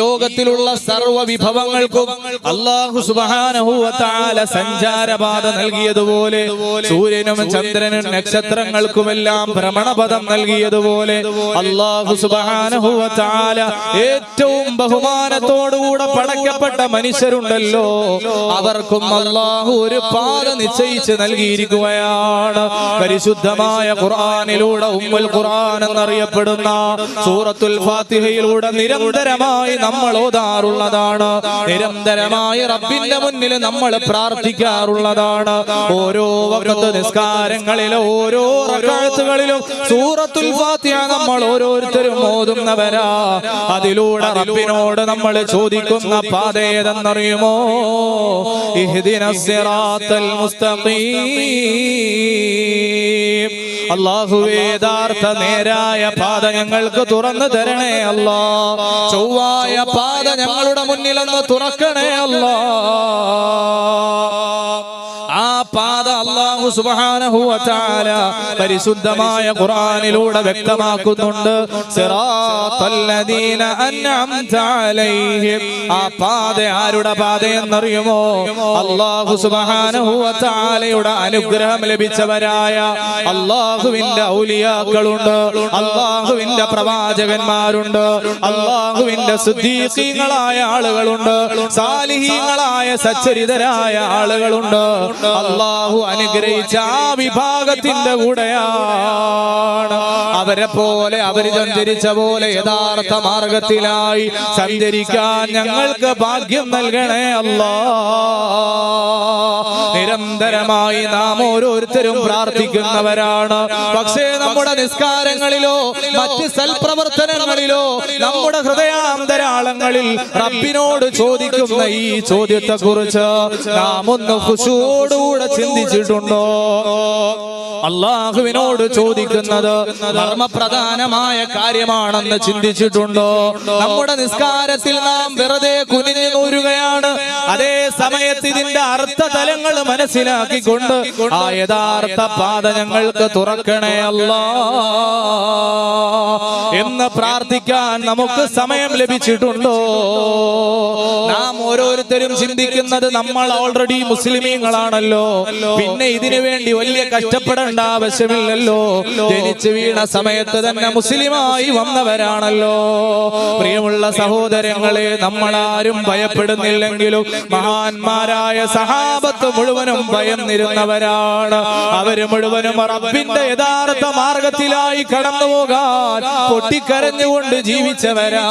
ലോകത്തിലുള്ള സർവ വിഭവങ്ങൾക്കും അള്ളാഹു സുബാനഹുവത്താല സഞ്ചാരപാത നൽകിയതുപോലെ സൂര്യനും ചന്ദ്രനും നക്ഷത്രങ്ങൾക്കുമെല്ലാം ഭ്രമണപഥം നൽകിയതുപോലെ അള്ളാഹു സുബാനഹുവത്താല ഏറ്റവും ബഹുമാനത്തോടുകൂടെ പടയ്ക്കപ്പെട്ട മനുഷ്യരുണ്ടല്ലോ. അവർക്കും അള്ളാഹു ഒരു പാത നിശ്ചയിച്ച് നൽകിയിരിക്കുകയാണ്. പരിശുദ്ധമായ ഖുർആനിലൂടെ ഉമ്മുൽ ഖുർആൻ എന്നറിയപ്പെടുന്ന സൂറത്തുൽ ഫാത്തിഹയിലൂടെ നിരന്തരമായി നമ്മൾ ഓതാറുള്ളതാണ് നിരന്തരമായി റബ്ബിന്റെ മുന്നിൽ നമ്മൾ പ്രാർത്ഥിക്കാറുള്ളതാണ്. ഓരോ വക്കത്ത് നിസ്കാരങ്ങളിലും ഓരോ റക്അത്തുകളിലും സൂറത്തുൽ ഫാത്തിഹ നമ്മൾ ഓരോരുത്തരും ഓതുന്നവരാ. അതിലൂടെ റബ്ബിനോട് നമ്മൾ ചോദിക്കുന്ന പാത ഏതെന്നറിയുമോ? ഇഹ്ദിനസ് സിറാത്തൽ മുസ്തഖീം. അള്ളാഹുവേ യഥാർത്ഥ നേരായ പാത ഞങ്ങൾക്ക് തുറന്നു തരണേ അല്ലാ. ചൊവ്വായ പാത ഞങ്ങളുടെ മുന്നിലൊന്ന് തുറക്കണേ അല്ലാ. അള്ളാഹു വതആല പരിശുദ്ധമായ ഖുർആനിലൂടെ വ്യക്തമാക്കുന്നുണ്ട്. ആ പാത ആരുടെ പാത എന്നറിയുമോ? അള്ളാഹു സുബ്ഹാനഹു വതആലയുടെ അനുഗ്രഹം ലഭിച്ചവരായ അള്ളാഹുവിന്റെ ഔലിയാക്കളുണ്ട്. അള്ളാഹുവിന്റെ പ്രവാചകന്മാരുണ്ട്. അള്ളാഹുവിന്റെ സുദ്ദീഖീങ്ങളായ ആളുകളുണ്ട്. സാലിഹീങ്ങളായ സച്ചരിതരായ ആളുകളുണ്ട്. അള്ളാഹു അനുഗ്രഹിച്ച ആ വിഭാഗത്തിന്റെ കൂടെയാണ്. അവരെ പോലെ അവർ സഞ്ചരിച്ച പോലെ യഥാർത്ഥ മാർഗത്തിലായി സഞ്ചരിക്കാൻ ഞങ്ങൾക്ക് ഭാഗ്യം നൽകണേ അല്ലാ. നിരന്തരമായി നാം ഓരോരുത്തരും പ്രാർത്ഥിക്കുന്നവരാണ്. പക്ഷേ നമ്മുടെ നിസ്കാരങ്ങളിലോ മറ്റ് സൽപ്രവർത്തനങ്ങളിലോ നമ്മുടെ ഹൃദയാന്തരാളങ്ങളിൽ റബ്ബിനോട് ചോദിക്കുന്ന ഈ ചോദ്യത്തെ കുറിച്ച് നാം ഒന്ന് ഖുശൂയോടുകൂടെ ചിന്തിച്ചിട്ടുണ്ടോ? അള്ളാഹുവിനോട് ചോദിക്കുന്നത് മർമ്മപ്രധാനമായ കാര്യമാണെന്ന് ചിന്തിച്ചിട്ടുണ്ടോ? നമ്മുടെ നിസ്കാരത്തിൽ നാം വെറുതെ കുനിഞ്ഞു നൂരുകയാണ്. അതേ സമയത്ത് ഇതിന്റെ അർത്ഥ തലങ്ങൾ മനസ്സിലാക്കിക്കൊണ്ട് ആ യഥാർത്ഥ പാത ഞങ്ങൾക്ക് തുറക്കണേ അല്ലാ. എന്ന് പ്രാർത്ഥിക്കാൻ നമുക്ക് സമയം ലഭിച്ചിട്ടുണ്ടോ? നാം ഓരോരുത്തരും ചിന്തിക്കുന്നത് നമ്മൾ ഓൾറെഡി മുസ്ലിമീങ്ങളാണല്ലോ. പിന്നെ ഇതിനു വേണ്ടി വലിയ കഷ്ടപ്പെടേണ്ട ആവശ്യമില്ലല്ലോ. ജനിച്ചു വീണ സമയത്ത് തന്നെ മുസ്ലിമായി വന്നവരാണല്ലോ. പ്രിയമുള്ള സഹോദരങ്ങളെ നമ്മളാരും ഭയപ്പെടുന്നില്ലെങ്കിലും മഹാന്മാരായ സഹാബത്ത് മുഴുവനും ഭയന്നിരുന്നവരാണ്. അവർ മുഴുവനും റബ്ബിന്റെ യഥാർത്ഥ മാർഗത്തിലായി കടന്നു പോകാൻ പൊട്ടിക്കരഞ്ഞുകൊണ്ട് ജീവിച്ചവരാ.